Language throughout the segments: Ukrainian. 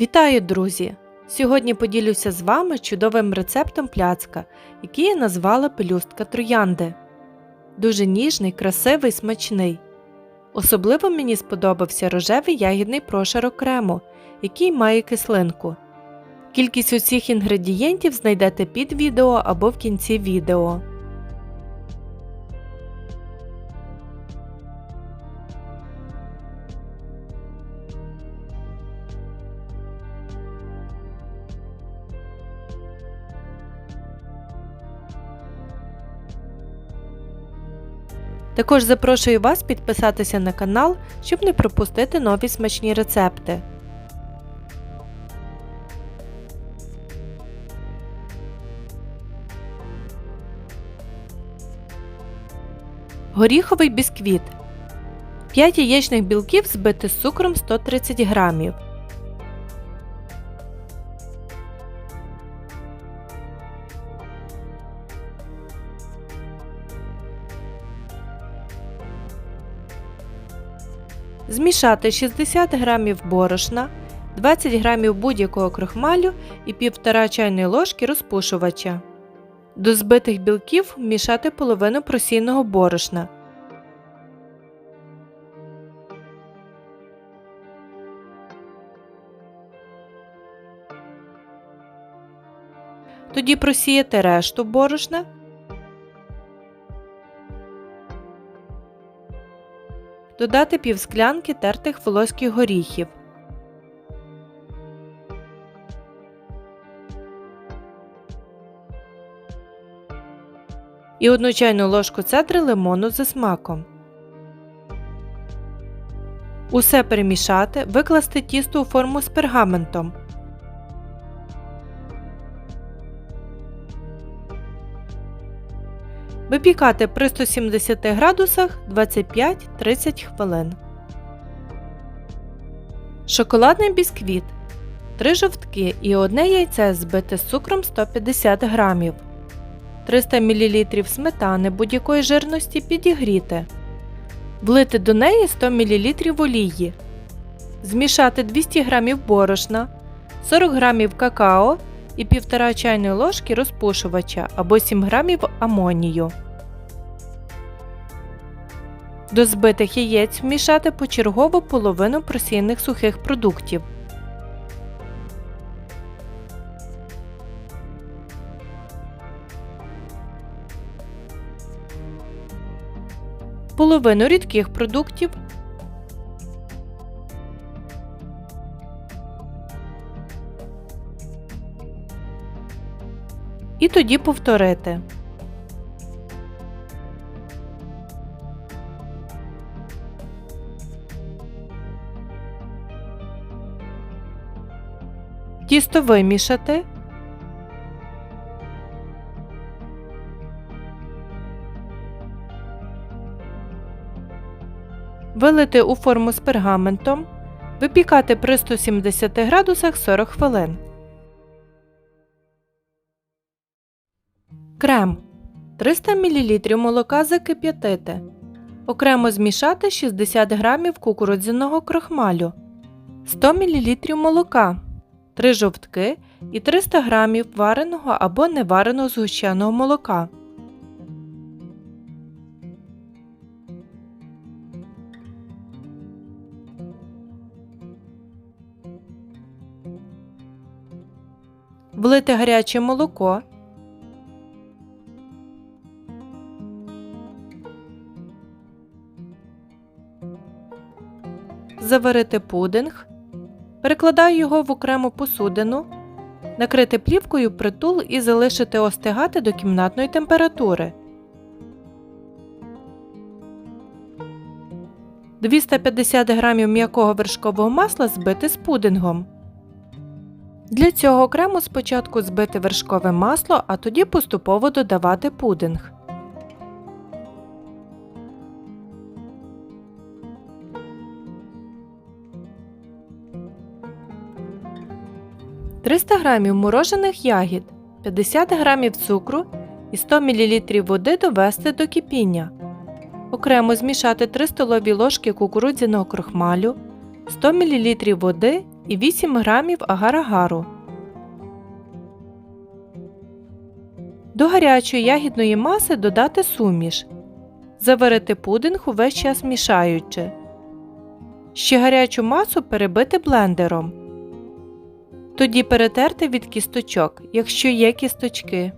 Вітаю, друзі! Сьогодні поділюся з вами чудовим рецептом пляцка, який я назвала пелюстка троянди. Дуже ніжний, красивий, смачний. Особливо мені сподобався рожевий ягідний прошарок крему, який має кислинку. Кількість усіх інгредієнтів знайдете під відео або в кінці відео. Також запрошую вас підписатися на канал, щоб не пропустити нові смачні рецепти. Горіховий бісквіт. 5 яєчних білків збити з цукром 130 грамів. Змішати 60 г борошна, 20 г будь-якого крохмалю і 1,5 чайної ложки розпушувача. До збитих білків вмішати половину просійного борошна. Тоді просіяти решту борошна Додати півсклянки тертих волоських горіхів. І одну чайну ложку цедри лимону зі смаком. Усе перемішати, викласти тісто у форму з пергаментом. Випікати при 170 градусах 25-30 хвилин. Шоколадний бісквіт. 3 жовтки і одне яйце збите з цукром 150 г. 300 мл сметани будь-якої жирності підігріти. Влити до неї 100 мл олії. Змішати 200 г борошна, 40 г какао і 1,5 чайної ложки розпушувача або 7 г амонію. До збитих яєць вмішати почергово половину просійних сухих продуктів. Половину рідких продуктів. І тоді повторити. Тісто вимішати. Вилити у форму з пергаментом. Випікати при 170 градусах 40 хвилин. Крем 300 мл молока закип'ятити. Окремо змішати 60 г кукурудзяного крохмалю, 100 мл молока, 3 жовтки і 300 г вареного або невареного згущеного молока. Влити гаряче молоко. Заварити пудинг. Перекладаю його в окрему посудину, накрити плівкою притул і залишити остигати до кімнатної температури. 250 г м'якого вершкового масла збити з пудингом. Для цього окремо спочатку збити вершкове масло, а тоді поступово додавати пудинг. «300 г морожених ягід, 50 г цукру і 100 мл води довести до кипіння. Окремо змішати 3 столові ложки кукурудзяного крохмалю, 100 мл води і 8 г агар-агару. До гарячої ягідної маси додати суміш. Заварити пудинг увесь час мішаючи. Ще гарячу масу перебити блендером. Тоді перетерти від кісточок, якщо є кісточки.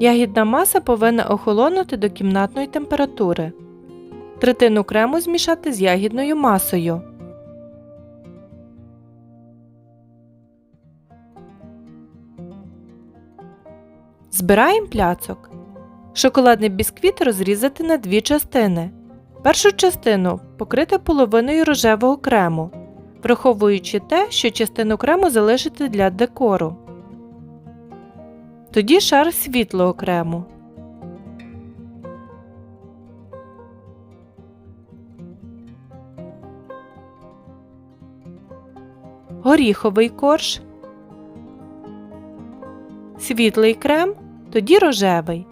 Ягідна маса повинна охолонути до кімнатної температури. Третину крему змішати з ягідною масою. Збираємо пляцок. Шоколадний бісквіт розрізати на дві частини. Першу частину покрити половиною рожевого крему, враховуючи те, що частину крему залишити для декору. Тоді шар світлого крему. Горіховий корж. Світлий крем, тоді рожевий.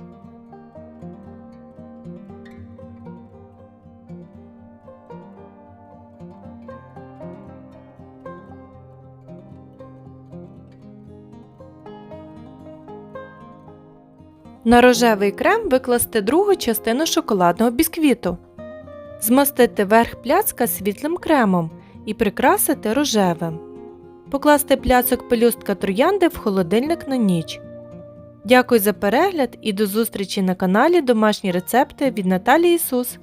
На рожевий крем викласти другу частину шоколадного бісквіту. Змастити верх пляцка світлим кремом і прикрасити рожевим. Покласти пляцок пелюстка троянди в холодильник на ніч. Дякую за перегляд і до зустрічі на каналі Домашні рецепти від Наталії Ісус.